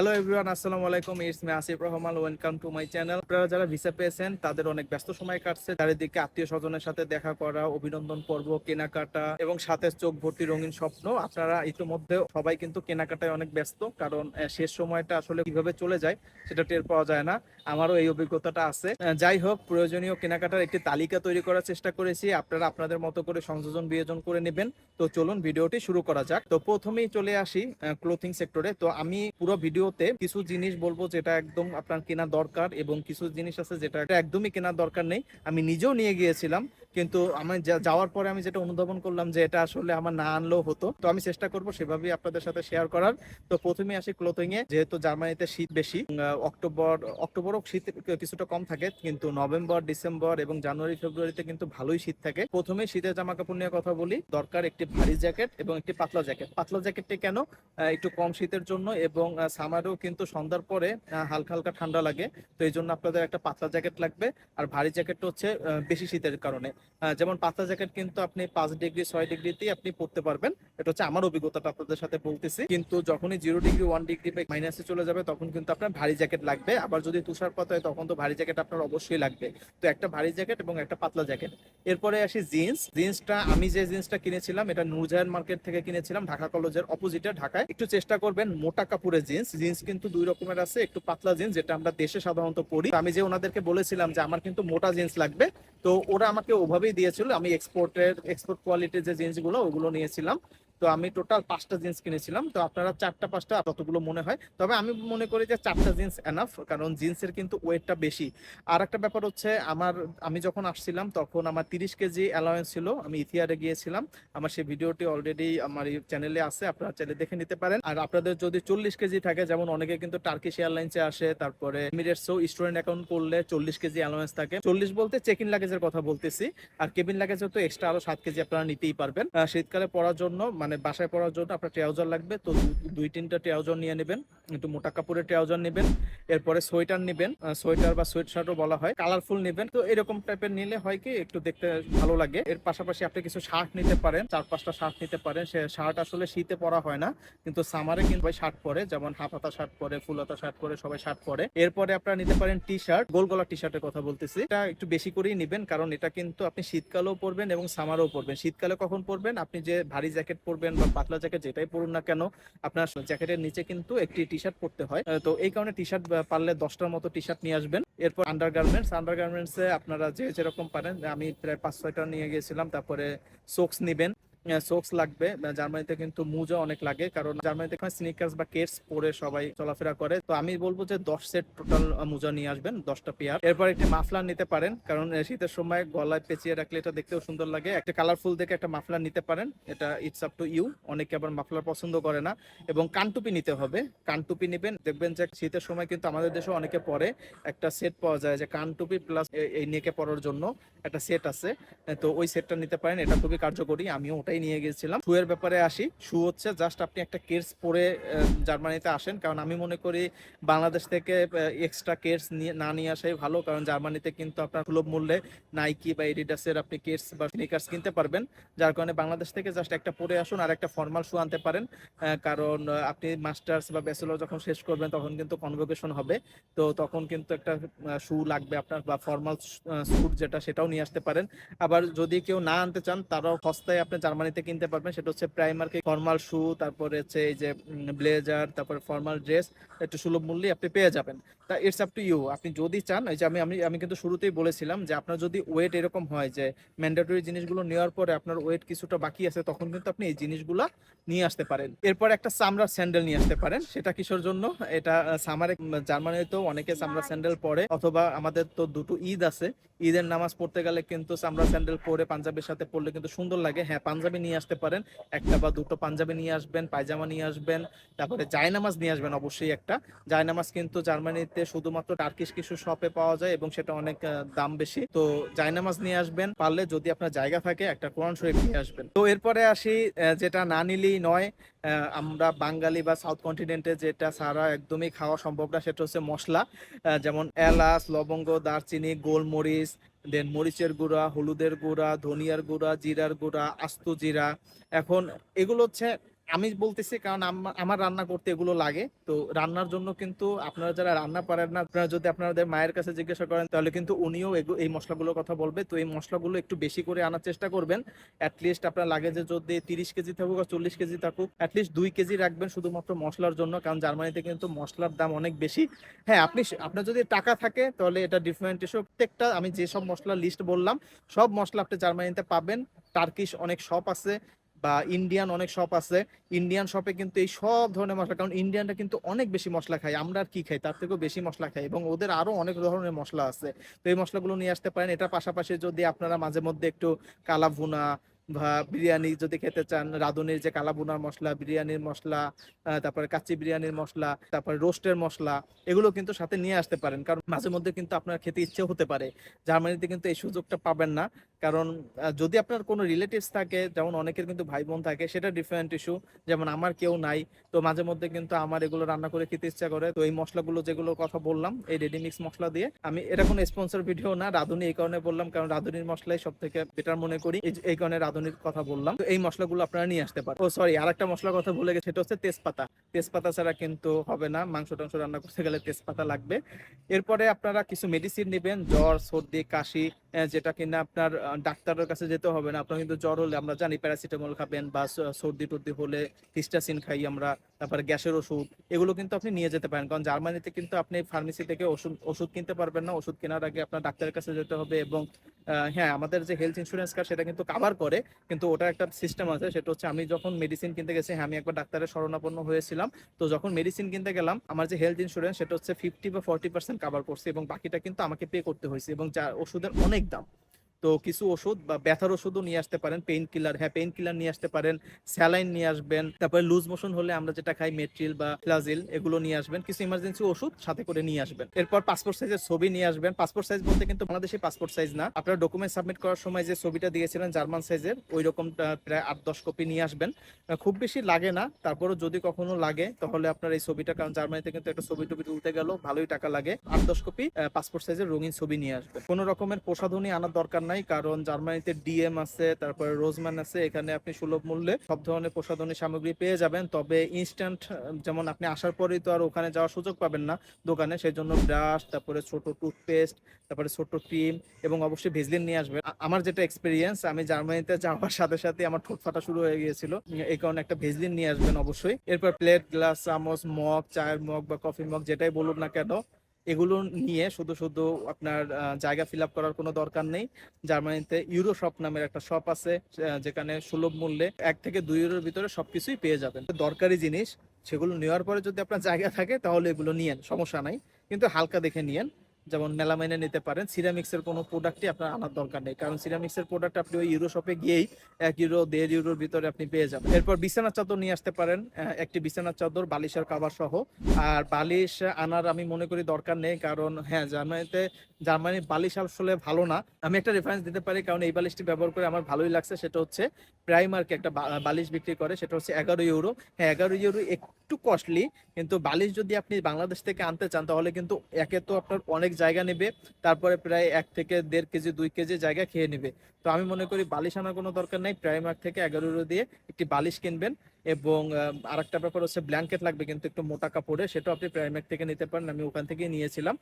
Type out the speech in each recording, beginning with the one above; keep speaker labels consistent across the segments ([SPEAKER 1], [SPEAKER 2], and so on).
[SPEAKER 1] Hello everyone আসসালামু আলাইকুম। It's me Asif Rahman welcome to my channel আপনারা যারা ভিসা পেয়েছেন, তাদের অনেক ব্যস্ত সময় কাটছে। চারিদিকে আত্মীয় স্বজনের সাথে দেখা করা, অভিনন্দন পর্ব, কেনাকাটা এবং সাথে চোখ ভর্তি রঙিন স্বপ্ন। আপনারা ইতিমধ্যে সবাই কিন্তু কেনাকাটায় অনেক ব্যস্ত, কারণ শেষ সময়টা আসলে কীভাবে চলে যায়, সেটা টের পাওয়া যায় না। আমারও এই অভিজ্ঞতাটা আছে। যাই হোক, প্রয়োজনীয় কেনাকাটার একটি তালিকা তৈরি করার চেষ্টা করেছি। আপনারা আপনাদের মতো করে সংযোজন বিয়োজন করে নেবেন। তো চলুন ভিডিওটি শুরু করা যাক। তো প্রথমেই চলে আসি ক্লোথিং সেক্টরে তো আমি পুরো ভিডিওতে কিছু জিনিস বলব যেটা একদম আপনার কেনা দরকার এবং কিছু জিনিস আছে যেটা একদমই কেনার দরকার নেই। আমি নিজেও নিয়ে গিয়েছিলাম। কিন্তু আমি যাওয়ার পরে আমি যেটা অনুধাবন করলাম যে এটা আসলে আমার না আনলেও হতো। তো আমি চেষ্টা করব সেভাবেই আপনাদের সাথে শেয়ার করার। তো প্রথমে আসি ক্লোথিং এ, যেহেতু জার্মানিতে শীত বেশি অক্টোবর অক্টোবরও শীত কিছুটা কম থাকে, কিন্তু নভেম্বর, ডিসেম্বর এবং জানুয়ারি, ফেব্রুয়ারিতে কিন্তু ভালোই শীত থাকে। প্রথমে শীতের জামা কাপড় নিয়ে কথা বলি। দরকার একটি ভারী জ্যাকেট এবং একটি পাতলা জ্যাকেট পাতলা জ্যাকেটটি কেন? একটু কম শীতের জন্য এবং সামারেও কিন্তু সন্ধ্যার পরে হালকা হালকা ঠান্ডা লাগে। তো এই জন্য আপনাদের একটা পাতলা জ্যাকেট লাগবে। আর ভারী জ্যাকেটটা হচ্ছে বেশি শীতের কারণে। যেমন পাতলা জ্যাকেট কিন্তু আপনি পাঁচ ডিগ্রি, ছয় ডিগ্রিতেই আপনি পরতে পারবেন। এটা হচ্ছে আমার অভিজ্ঞতাটা আপনাদের সাথে বলতেছি। কিন্তু যখনই জিরো ডিগ্রি, ওয়ান ডিগ্রি বা মাইনাসে চলে যাবে, তখন কিন্তু আপনার ভারী জ্যাকেট লাগবে। আবার যদি তুষারপাত হয়, তখন তো ভারী জ্যাকেট আপনার অবশ্যই লাগবে। তো একটা ভারী জ্যাকেট এবং একটা পাতলা জ্যাকেট। এরপরে আসি জিন্স। জিন্সটা, আমি যে জিন্সটা কিনেছিলাম, এটা নূরজাহান মার্কেট থেকে কিনেছিলাম, ঢাকা কলেজের অপোজিটে, ঢাকায়। একটু চেষ্টা করবেন মোটা কাপড়ের জিন্স। জিন্স কিন্তু দুই রকমের আছে, একটু পাতলা জিন্স, যেটা আমরা দেশে সাধারণত পরি। আমি যে ওনাদেরকে বলেছিলাম যে আমার কিন্তু মোটা জিন্স লাগবে, তো ওরা আমাকে ওভাবেই দিয়েছিল। আমি এক্সপোর্টের এক্সপোর্ট কোয়ালিটির যে জিনিসগুলো ওগুলো নিয়েছিলাম। তো আমি টোটাল পাঁচটা জিন্স কিনেছিলাম। তো আপনারা চারটা, পাঁচটা যতগুলো মনে হয়, তবে আমি মনে করি যে চারটা জিন্স এনাফ কারণ জিন্সের কিন্তু ওয়েটটা বেশি। আর একটা ব্যাপার হচ্ছে, আমার, আমি যখন আসছিলাম, তখন আমার তিরিশ কেজি অ্যালাওয়েন্স ছিল, আমি ইথিয়ারে গিয়েছিলাম। আমার সেই ভিডিওটি অলরেডি আমার চ্যানেলে আছে, আপনারা চাইলে দেখে নিতে পারেন। আর আপনাদের যদি চল্লিশ কেজি থাকে, যেমন অনেকে কিন্তু টার্কিশ এয়ারলাইন্সে আসে, তারপরে এমিরেটসও স্টুডেন্ট অ্যাকাউন্ট করলে চল্লিশ কেজি অ্যালাওয়েন্স থাকে। চল্লিশ বলতে চেক ইন লাগেজের কথা বলতেছি। আর কেবিন লাগেজে তো এক্সট্রা আরও সাত কেজি আপনারা নিতেই পারবেন। শীতকালে পড়ার জন্য মানে বাসায় পড়ার জন্য আপনার ট্রাউজার লাগবে, তো দুই তিনটা ট্রাউজার নিয়ে নেবেন, একটু মোটা কাপড়ের ট্রাউজার নেবেন, এরপরে সোয়েটার নেবেন সোয়েটার বা সোয়েট শার্টও বলা হয়, কালারফুল নেবেন, তো এরকম টাইপের নিলে হয় কি একটু দেখতে ভালো লাগে। এর পাশাপাশি আপনি কিছু শার্ট নিতে পারেন, চার পাঁচটা শার্ট নিতে পারেন, সে শার্ট আসলে শীতে পরা হয় না, কিন্তু সামারে কিন্তু শার্ট পরে, যেমন হাফ হাতা শার্ট পরে ফুল হাতা শার্ট পরে, সবাই শার্ট পরে। এরপরে আপনারা নিতে পারেন টি শার্ট গোল গলা টি শার্টের কথা বলতেছি। এটা একটু বেশি করেই নেবেন, কারণ এটা কিন্তু আপনি শীতকালেও পরবেন এবং সামারেও পরবেন। শীতকালে কখন পরবেন? আপনি যে ভারী জ্যাকেট পরবেন বা পাতলা জ্যাকেট যেটাই পরুন না কেন, আপনার জ্যাকেটের নিচে কিন্তু একটি টি শার্ট পরতে হয়। তো এই কারণে টি শার্ট পারলে দশটার মতো টি শার্ট নিয়ে আসবেন। এরপর আন্ডার গার্মেন্টস আন্ডার গার্মেন্টসে আপনারা যে যেরকম পারেন, আমি প্রায় পাঁচ ছয়টা নিয়ে গেছিলাম, তারপরে সোক্স নিবেন। সোক্স লাগবে। জার্মানিতে কিন্তু মুজা অনেক লাগে, কারণ জার্মানিতে স্নিকার্স বা কেটস পরে সবাই চলাফেরা করে। তো আমি বলব যে দশ সেট টোটাল মুজা নিয়ে আসবেন, দশটা পেয়ার এরপর একটি মাফলার নিতে পারেন, কারণ শীতের সময় গলায় পেঁচিয়ে রাখলে এটা দেখতেও সুন্দর লাগে। একটা কালারফুল দেখে একটা মাফলার নিতে পারেন, এটা ইটস আপ টু ইউ অনেকে আবার মাফলার পছন্দ করে না। এবং কানটুপি নিতে হবে। কানটুপি নেবেন, দেখবেন যে শীতের সময় কিন্তু আমাদের দেশে অনেকে পরে। একটা সেট পাওয়া যায় যে কানটুপি প্লাস এই নেকে পরার জন্য একটা সেট আছে। তো ওই সেটটা নিতে পারেন, এটা খুবই কার্যকরী, আমিও ওটাই নিয়ে গেছিলাম। শু এর ব্যাপারে আসি। শু হচ্ছে জাস্ট আপনি একটা কেটস পরে জার্মানিতে আসেন। কারণ আমি মনে করি বাংলাদেশ থেকে এক্সট্রা কেটস নিয়ে, না নিয়ে আসাই ভালো। কারণ জার্মানিতে কিন্তু আপনার সুলভ মূল্যে নাইকি বা এডিডাসের আপনি কেটস বা স্নিকার্স কিনতে পারবেন। যার কারণে বাংলাদেশ থেকে জাস্ট একটা পরে আসুন আর একটা ফর্মাল শু আনতে পারেন। কারণ আপনি মাস্টার্স বা ব্যাচেলর যখন শেষ করবেন তখন কিন্তু কনভোকেশন হবে। তো তখন কিন্তু একটা শু লাগবে আপনার বা ফর্মাল স্যুট যেটা সেটাও নিয়ে আসতে পারেন। আবার যদি কেউ না আনতে চান, তারাও সস্তায় আপনি জার্মানিতে কিনতে পারবেন। সেটা হচ্ছে প্রাইমার্কে ফর্মাল শু তারপরে হচ্ছে এই যে ব্লেজার তারপরে ফর্মাল ড্রেস একটু সুলভ মূল্যে আপনি পেয়ে যাবেন। তা ইটস আপ টু ইউ আপনি যদি চান যে আমি আমি আমি কিন্তু শুরুতেই বলেছিলাম যে আপনার যদি ওয়েট এরকম হয় যে ম্যান্ডেটরি জিনিসগুলো নেওয়ার পরে আপনার ওয়েট কিছুটা বাকি আছে, তখন কিন্তু আপনি এই জিনিসগুলো নিয়ে আসতে পারেন। এরপর একটা চামড়ার স্যান্ডেল নিয়ে আসতে পারেন। সেটা কিসের জন্য? এটা সামারে জার্মানিতেও অনেকে চামড়া স্যান্ডেল পরে, অথবা আমাদের তো দুটো ঈদ আছে। ঈদের নামাজ পড়তে গেলে কিন্তু চামড়া স্যান্ডেল পরে পাঞ্জাবির সাথে পড়লে কিন্তু সুন্দর লাগে। হ্যাঁ পাঞ্জাবি নিয়ে আসতে পারেন। একটা বা দুটো পাঞ্জাবি নিয়ে আসবেন, পায়জামা নিয়ে আসবেন, তারপরে জায়নামাজ নিয়ে আসবেন অবশ্যই একটা। জায়নামাজ কিন্তু জার্মানিতে শুধুমাত্র টার্কিশ কিছু শপে পাওয়া যায় এবং সেটা অনেক দাম বেশি। তো জায়নামাজ নিয়ে আসবেন, পারলে যদি আপনার জায়গা থাকে, একটা কোরআন শরীফ নিয়ে আসবেন। তো এরপরে আসি যেটা না নিলেই নয় আমরা বাঙালি বা সাউথ কন্টিনেন্টে যেটা সারা একদমই খাওয়া সম্ভব না, সেটা হচ্ছে মশলা। যেমন এলাচ, লবঙ্গ, দারচিনি, গোলমরিচ, দেন মরিচের গুঁড়া, হলুদের গুঁড়া, ধনিয়ার গুঁড়া, জিরার গুঁড়া, আস্ত জিরা। এখন এগুলো হচ্ছে আমি বলতেছি কারণ আমা- আমার রান্না করতে এগুলো লাগে। তো রান্নার জন্য কিন্তু আপনারা যারা রান্না পারেন না, আপনারা যদি আপনাদের মায়ের কাছে জিজ্ঞাসা করেন, তাহলে কিন্তু উনিও এই মশলাগুলোর কথা বলবে। তো এই মশলাগুলো একটু বেশি করে আনার চেষ্টা করবেন। অ্যাটলিস্ট আপনার লাগেজে যদি তিরিশ কেজি থাকুক বা চল্লিশ কেজি থাকুক অ্যাটলিস্ট দুই কেজি রাখবেন শুধুমাত্র মশলার জন্য, কারণ জার্মানিতে কিন্তু মশলার দাম অনেক বেশি। হ্যাঁ আপনি আপনার যদি টাকা থাকে, তাহলে এটা ডিফারেন্ট ইস্যু প্রত্যেকটা, আমি যেসব মশলার লিস্ট বললাম, সব মশলা আপনি জার্মানিতে পাবেন। টার্কিশ অনেক শপ আছে। বা ইন্ডিয়ান অনেক শপ আছে। ইন্ডিয়ান শপে কিন্তু এই সব ধরনের মশলা, কারণ ইন্ডিয়ানরা কিন্তু অনেক বেশি মশলা খায়, আমরা আর কি খাই, তার থেকেও বেশি মশলা খাই এবং ওদের আরও অনেক ধরনের মশলা আছে। তো এই মশলাগুলো নিয়ে আসতে পারেন। এটা পাশাপাশি যদি আপনারা মাঝে মধ্যে একটু কালা ভুনা বা বিরিয়ানি যদি খেতে চান, রাঁধুনির যে কালা ভুনার মশলা, বিরিয়ানির মশলা তারপরে কাচ্চি বিরিয়ানির মশলা, তারপরে রোস্টের মশলা, এগুলো কিন্তু সাথে নিয়ে আসতে পারেন। কারণ মাঝে মধ্যে কিন্তু আপনার খেতে ইচ্ছে হতে পারে। জার্মানিতে কিন্তু এই সুযোগটা পাবেন না। কারণ যদি আপনার কোনো রিলেটিভস থাকে, যেমন অনেকের কিন্তু ভাই বোন থাকে, সেটা ডিফারেন্ট ইস্যু যেমন আমার কেউ নাই, তো মাঝে মধ্যে কিন্তু আমার এগুলো রান্না করে খেতে ইচ্ছা করে। তো এই মশলাগুলো যেগুলো কথা বললাম, এই রেডি মিক্স মশলা দিয়ে, আমি, এটা কোনো স্পন্সর ভিডিও না, রাঁধুনি এই কারণে বললাম, কারণ রাঁধুনির মশলাই সব থেকে বেটার মনে করি। এই- কারণে রাঁধুনির কথা বললাম। তো এই মশলাগুলো আপনারা নিয়ে আসতে পারেন। ও সরি আর একটা মশলার কথা ভুলে গেছে, সেটা হচ্ছে তেজপাতা। তেজপাতা ছাড়া কিন্তু হবে না, মাংস টাংস রান্না করতে গেলে তেজপাতা লাগবে। এরপরে আপনারা কিছু মেডিসিন নেবেন, জ্বর, সর্দি, কাশি যেটা কিনা আপনার ডাক্তারের কাছে যেতে হবে না। আপনার কিন্তু জ্বর হলে আমরা জানি প্যারাসিটামল খাবেন বা সর্দি টর্দি হলে হিস্টাসিন খাই আমরা, তারপরে গ্যাসের ওষুধ, এগুলো কিন্তু আপনি নিয়ে যেতে পারেন। কারণ জার্মানিতে কিন্তু আপনি ফার্মেসি থেকে ওষুধ ওষুধ কিনতে পারবেন না, ওষুধ কেনার আগে আপনার ডাক্তারের কাছে যেতে হবে এবং হ্যাঁ আমাদের যে হেলথ ইন্স্যুরেন্স কার্ড সেটা কিন্তু কাভার করে, কিন্তু ওটা একটা সিস্টেম আছে, সেটা হচ্ছে আমি যখন মেডিসিন কিনতে গেছি হ্যাঁ আমি একবার ডাক্তারের শরণাপন্ন হয়েছিলাম, তো যখন মেডিসিন কিনতে গেলাম, আমার যে হেলথ ইন্স্যুরেন্স সেটা হচ্ছে ফিফটি বা ফর্টি পার্সেন্ট কাভার করছে এবং বাকিটা কিন্তু আমাকে পে করতে হয়েছে এবং যা ওষুধের অনেক দাম। তো কিছু ওষুধ বা ব্যথার ওষুধও নিয়ে আসতে পারেন পেইন কিলার হ্যাঁ পেইন কিলার নিয়ে আসতে পারেন স্যালাইন নিয়ে আসবেন, তারপরে লুজ মোশন হলে আমরা যেটা খাই মেট্রিল বা ফ্লাজিল এগুলো নিয়ে আসবেন, কিছু ইমার্জেন্সি ওষুধ সাথে করে নিয়ে আসবেন। এরপর পাসপোর্ট সাইজের ছবি নিয়ে আসবেন। পাসপোর্ট সাইজ বলতে কিন্তু বাংলাদেশে পাসপোর্ট সাইজ না। আপনারা ডকুমেন্ট সাবমিট করার সময় যে ছবিটা দিয়েছিলেন, জার্মান সাইজের ওই রকম প্রায় আট, দশ কপি নিয়ে আসবেন। খুব বেশি লাগে না। তারপরও যদি কখনো লাগে, তাহলে আপনার এই ছবিটা, কারণ জার্মানিতে কিন্তু একটা ছবি টবি তুলতে গেল ভালোই টাকা লাগে। আট, দশ কপি পাসপোর্ট সাইজের রঙিন ছবি নিয়ে আসবেন। কোনো রকমের প্রসাধনী আনার দরকার নাই, কারণ জার্মানিতে ডিএম আছে, তারপরে রোজম্যান আছে, এখানে আপনি সুলভ মূল্যে সব ধরনের প্রসাধনী সামগ্রী পেয়ে যাবেন। তবে ইনস্ট্যান্ট যেমন আপনি আসার পরেই তো আর ওখানে যাওয়ার সুযোগ পাবেন না দোকানে সেই জন্য ব্রাশ তারপরে ছোট টুথপেস্ট তারপরে ছোট ক্রিম এবং অবশ্যই ভেজলিন নিয়ে আসবেন। আমার যেটা এক্সপিরিয়েন্স আমি জার্মানিতে যাওয়ার সাথে সাথে আমার ঠোঁট ফাটা শুরু হয়ে গিয়েছিল। এই কারণে একটা ভেজলিন নিয়ে আসবেন অবশ্যই। এরপর প্লেট গ্লাস চামচ, মগ, চায়ের মগ বা কফি মগ যেটাই বলুন না কেন এগুলো নিয়ে শুধু শুধু আপনার জায়গা ফিল আপ করার কোনো দরকার নেই। জার্মানিতে ইউরো শপ নামের একটা শপ আছে যেখানে সুলভ মূল্যে এক থেকে দুই ইউরোর ভিতরে সবকিছুই পেয়ে যাবেন। দরকারি জিনিস, সেগুলো নেওয়ার পরে যদি আপনার জায়গা থাকে, তাহলে এগুলো নিয়েন, সমস্যা নাই। কিন্তু হালকা দেখে নিয়েন। যেমন মেলামাইনে নিতে পারেন, সিরামিক্সের কোনো প্রোডাক্টই আপনার আনার দরকার নেই। কারণ সিরামিক্সের প্রোডাক্ট আপনি ওই ইউরো শপে গিয়েই এক ইউরো দেড় ইউরোর ভিতরে আপনি পেয়ে যাবেন। এরপর বিছানার চাদর নিয়ে আসতে পারেন একটি বিছানার চাদর, বালিশের কাবার সহ। আর বালিশ আনার আমি মনে করি দরকার নেই, কারণ হ্যাঁ জার্মানিতে, জার্মানির বালিশ আসলে ভালো না। আমি একটা রেফারেন্স দিতে পারি, কারণ এই বালিশটি ব্যবহার করে আমার ভালোই লাগছে। সেটা হচ্ছে প্রাইমার্কে একটা বালিশ বিক্রি করে, সেটা হচ্ছে এগারো ইউরো হ্যাঁ এগারো ইউরো একটু কস্টলি কিন্তু বালিশ যদি আপনি বাংলাদেশ থেকে আনতে চান, তাহলে কিন্তু একে তো আপনার অনেক জায়গা নেবে, তারপরে প্রায় এক থেকে দেড় কেজি, দুই কেজি জায়গা খেয়ে নেবে। তো আমি মনে করি বালিশ আনার কোনো দরকার নাই প্রাইমার্ক থেকে এগারো দিয়ে একটি বালিশ কিনবেন। এবং আরেকটা ব্যাপার হচ্ছে ব্ল্যাঙ্কেট লাগবে কিন্তু একটু মোটা কাপড়ে সেটাও আপনি প্রাইমার্ক থেকে নিতে পারেন। আমি ওখান থেকে নিয়েছিলাম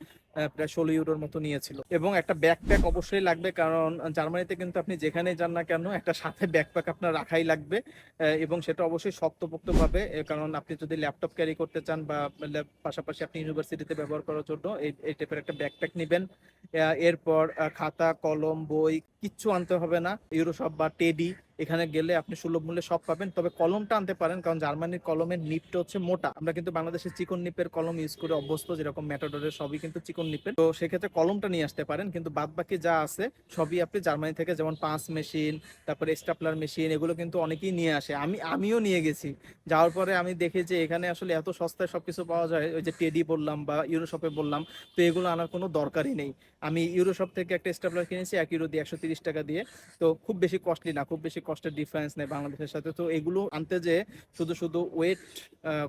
[SPEAKER 1] প্রায় ষোলো ইউরোর মতো নিয়েছিল। এবং একটা ব্যাকপ্যাক অবশ্যই লাগবে কারণ জার্মানিতে কিন্তু আপনি যেখানেই যান না কেন একটা সাথে ব্যাকপ্যাক আপনার রাখাই লাগবে এবং সেটা অবশ্যই শক্তপোক্ত ভাবে এ, কারণ আপনি যদি ল্যাপটপ ক্যারি করতে চান বা পাশাপাশি আপনি ইউনিভার্সিটিতে ব্যবহার করার জন্য এই এই টাইপের একটা ব্যাকপ্যাক নেবেন। এরপর খাতা কলম বই কিচ্ছু আনতে হবে না। ইউরোশপ বা টেডি এখানে গেলে আপনি সুলভ মূল্যে সব পাবেন। তবে কলমটা আনতে পারেন, কারণ জার্মানির কলমের নিপটা হচ্ছে মোটা। আমরা কিন্তু বাংলাদেশের চিকন নিপের কলম ইউজ করে অভ্যস্ত, যেরকম ম্যাটাডোরের সবই কিন্তু চিকন নিপের। তো সেক্ষেত্রে কলমটা নিয়ে আসতে পারেন, কিন্তু বাদ বাকি যা আছে, সবই আপনি জার্মানি থেকে যেমন পাঁচ মেশিন তারপরে স্টাপলার মেশিন এগুলো কিন্তু অনেকেই নিয়ে আসে। আমি, আমিও নিয়ে গেছি। যাওয়ার পরে আমি দেখি যে এখানে আসলে এত সস্তায় সবকিছু পাওয়া যায়, ওই যে টেডি বললাম বা ইউরোশপে বললাম, তো এগুলো আনার কোনো দরকারই নেই। আমি ইউরোশপ থেকে একটা স্টাপলার কিনেছি, এক ইউরো দিয়ে একশো তিরিশ টাকা দিয়ে। তো খুব বেশি কস্টলি না, খুব বেশি কষ্টের ডিফারেন্স নেই বাংলাদেশের সাথে। তো এগুলো আনতে যে শুধু শুধু ওয়েট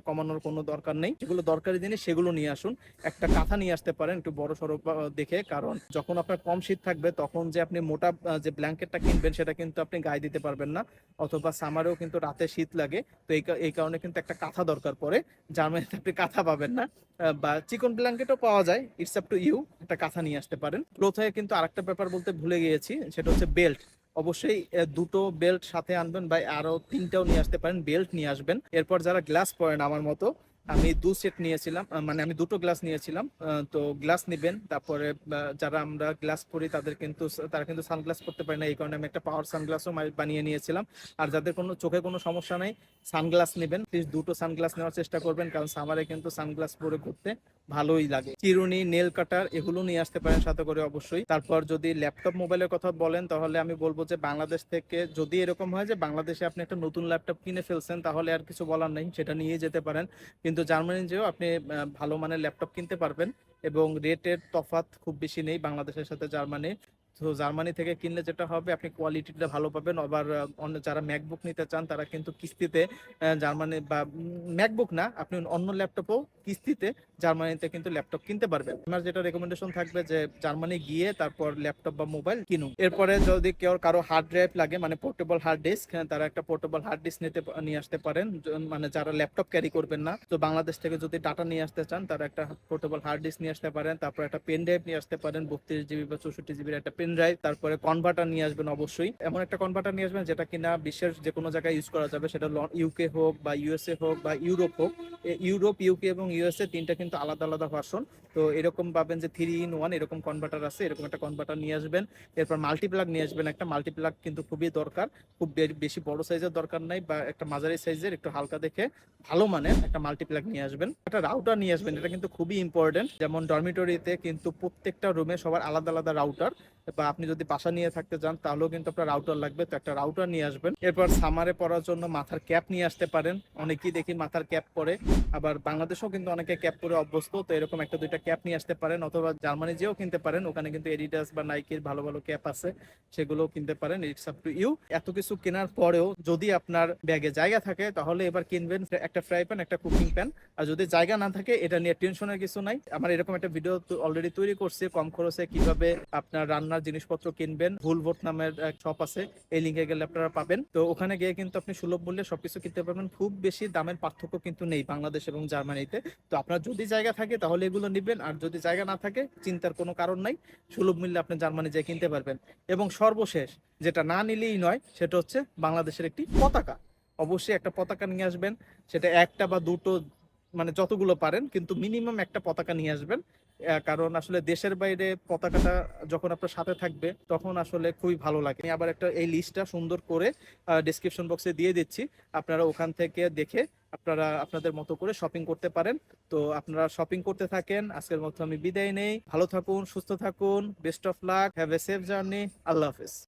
[SPEAKER 1] কমানোর কোনো দরকার নেই। যেগুলো দরকারি জিনিস সেগুলো নিয়ে আসুন। একটা কাঁথা নিয়ে আসতে পারেন একটু বড় সড়ো দেখে। কারণ যখন আপনার কম শীত থাকবে, তখন যে আপনি মোটা যে ব্ল্যাঙ্কেটটা কিনবেন, সেটা কিন্তু আপনি গায়ে দিতে পারবেন না। অথবা সামারেও কিন্তু রাতে শীত লাগে। তো এই কারণে কিন্তু একটা কাঁথা দরকার পড়ে। যার জার্মানিতে আপনি কাঁথা পাবেন না। বা চিকন ব্ল্যাঙ্কেটও পাওয়া যায়। ইটস আপ টু ইউ একটা কাঁথা নিয়ে আসতে পারেন। ক্লোথে কিন্তু আরেকটা ব্যাপার বলতে ভুলে গিয়েছি। সেটা হচ্ছে বেল্ট অবশ্যই দুটো বেল্ট সাথে আনবেন বা আরও তিনটাও নিয়ে আসতে পারেন, বেল্ট নিয়ে আসবেন। এরপর যারা গ্লাস পরেন আমার মতো, আমি দু সেট নিয়েছিলাম মানে আমি দুটো গ্লাস নিয়েছিলাম তো গ্লাস নেবেন, তারপরে যারা আমরা গ্লাস পরি তাদের কিন্তু তারা কিন্তু সানগ্লাস পরতে পারে না, এই কারণে আমি একটা পাওয়ার সানগ্লাসও বানিয়ে নিয়েছিলাম। আর যাদের কোনো, চোখে কোনো সমস্যা নেই, সানগ্লাস নেবেন প্লিজ দুটো সানগ্লাস নেওয়ার চেষ্টা করবেন, কারণ সামারে কিন্তু সানগ্লাস পরে ঘুরতে ভালোই লাগে। চিরুনি, নেল কাটার এগুলো নিয়ে আসতে পারেন সাথে করে অবশ্যই। তারপর যদি ল্যাপটপ মোবাইলের কথা বলেন, তাহলে আমি বলব যে বাংলাদেশ থেকে যদি এরকম হয় যে বাংলাদেশে আপনি একটা নতুন ল্যাপটপ কিনে ফেলছেন, তাহলে আর কিছু বলার নেই, সেটা নিয়ে যেতে পারেন। কিন্তু জার্মানি যেও আপনি ভালো মানের ল্যাপটপ কিনতে পারবেন এবং রেটের তফাত খুব বেশি নেই বাংলাদেশের সাথে জার্মানি তো জার্মানি থেকে কিনলে যেটা হবে, আপনি কোয়ালিটিটা ভালো পাবেন। আবার অন্য যারা ম্যাকবুক নিতে চান, তারা কিন্তু কিস্তিতে জার্মানি বা ম্যাকবুক না, আপনি অন্য ল্যাপটপও কিস্তিতে জার্মানিতে কিন্তু ল্যাপটপ কিনতে পারবেন। আমার যেটা রেকমেন্ডেশন থাকবে যে, জার্মানি গিয়ে তারপর ল্যাপটপ বা মোবাইল কিনুন। এরপরে যদি কেউ কারও হার্ড ড্রাইভ লাগে মানে পোর্টেবল হার্ড ডিস্ক তারা একটা পোর্টেবল হার্ড ডিস্ক নিতে, নিয়ে আসতে পারেন। মানে যারা ল্যাপটপ ক্যারি করবেন না, তো বাংলাদেশ থেকে যদি ডাটা নিয়ে আসতে চান, তারা একটা পোর্টেবল হার্ড ডিস্ক নিয়ে আসতে পারেন। তারপর একটা পেন ড্রাইভ নিয়ে আসতে পারেন, বত্রিশ জিবি বা চৌষট্টি জিবির একটা পেন ড্রাইভ তারপরে কনভার্টার নিয়ে আসবেন অবশ্যই। এমন একটা কনভার্টার নিয়ে আসবেন যেটা কিনা বিশ্বের যে কোনো জায়গায় ইউজ করা যাবে। সেটা ইউকে হোক বা ইউএসএ হোক বা ইউরোপ হোক। ইউরোপ ইউকে এবং ইউএসএ তিনটা কিন্তু আলাদা আলাদা ভার্সন তো এরকম পাবেন যে থ্রি ইন ওয়ান এরকম কনভার্টার আছে, এরকম একটা কনভার্টার নিয়ে আসবেন। এরপর মাল্টিপ্লাগ নিয়ে আসবেন। একটা মাল্টিপ্লাগ কিন্তু খুবই দরকার। খুব বেশি বড় সাইজের দরকার নাই বা একটা মাঝারি সাইজের একটু হালকা দেখে ভালো মানের একটা মাল্টিপ্লাগ নিয়ে আসবেন। একটা রাউটার নিয়ে আসবেন, এটা কিন্তু খুবই ইম্পর্টেন্ট যেমন ডরমিটরিতে কিন্তু প্রত্যেকটা রুমে সবার আলাদা আলাদা রাউটার বা আপনি যদি বাসা নিয়ে থাকতে চান, তাহলেও কিন্তু আপনার রাউটার লাগবে। তো একটা রাউটার নিয়ে আসবেন। এরপর সামারে পরার জন্য মাথার ক্যাপ নিয়ে আসতে পারেন। অনেকেই দেখি মাথার ক্যাপ পরে। আবার বাংলাদেশেও কিন্তু অনেকে ক্যাপ পরে অভ্যস্ত। তো এরকম একটা দুইটা ক্যাপ নিয়ে আসতে পারেন। অথবা জার্মানি যেও কিনতে পারেন। ওখানে কিন্তু এডিডাস বা নাইকির ভালো ভালো ক্যাপ আছে। সেগুলোও কিনতে পারেন। ইটস আপ টু ইউ এত কিছু কেনার পরেও যদি আপনার ব্যাগে জায়গা থাকে, তাহলে এবার কিনবেন একটা ফ্রাই প্যান একটা কুকিং প্যান আর যদি জায়গা না থাকে, এটা নিয়ে টেনশনের কিছু নাই। আমার এরকম একটা ভিডিও অলরেডি তৈরি করছি। কম খরচে কীভাবে আপনার রান্নার জিনিসপত্র কিনবেন। ভুলভোট নামের এক শপ আছে, এই লিঙ্কে গেলে আপনারা পাবেন। তো ওখানে গিয়ে কিন্তু আপনি সুলভ মূল্যে সবকিছু কিনতে পারবেন। খুব বেশি দামের পার্থক্য কিন্তু নেই বাংলাদেশ এবং জার্মানিতে। তো আপনার যদি জায়গা থাকে তাহলে এগুলো নিবেন, আর যদি জায়গা না থাকে চিন্তার কোনো কারণ নাই। সুলভ মূল্যে আপনি জার্মানি যেয়ে কিনতে পারবেন। এবং সর্বশেষ, যেটা না নিলেই নয়, সেটা হচ্ছে বাংলাদেশের একটি পতাকা। অবশ্যই একটা পতাকা নিয়ে আসবেন। সেটা একটা বা দুটো মানে যতগুলো পারেন, কিন্তু মিনিমাম একটা পতাকা নিয়ে আসবেন। কারণ আসলে দেশের বাইরে পতাকাটা যখন আপনার সাথে থাকবে, তখন আসলে খুবই ভালো লাগে। আমি আবার একটা এই লিস্টটা সুন্দর করে ডিসক্রিপশন বক্সে দিয়ে দিচ্ছি। আপনারা ওখান থেকে দেখে আপনারা আপনাদের মতো করে শপিং করতে পারেন। তো আপনারা শপিং করতে থাকেন, আজকের মতো আমি বিদায় নেই। ভালো থাকুন, সুস্থ থাকুন best of luck have a safe journey আল্লাহ হাফেজ।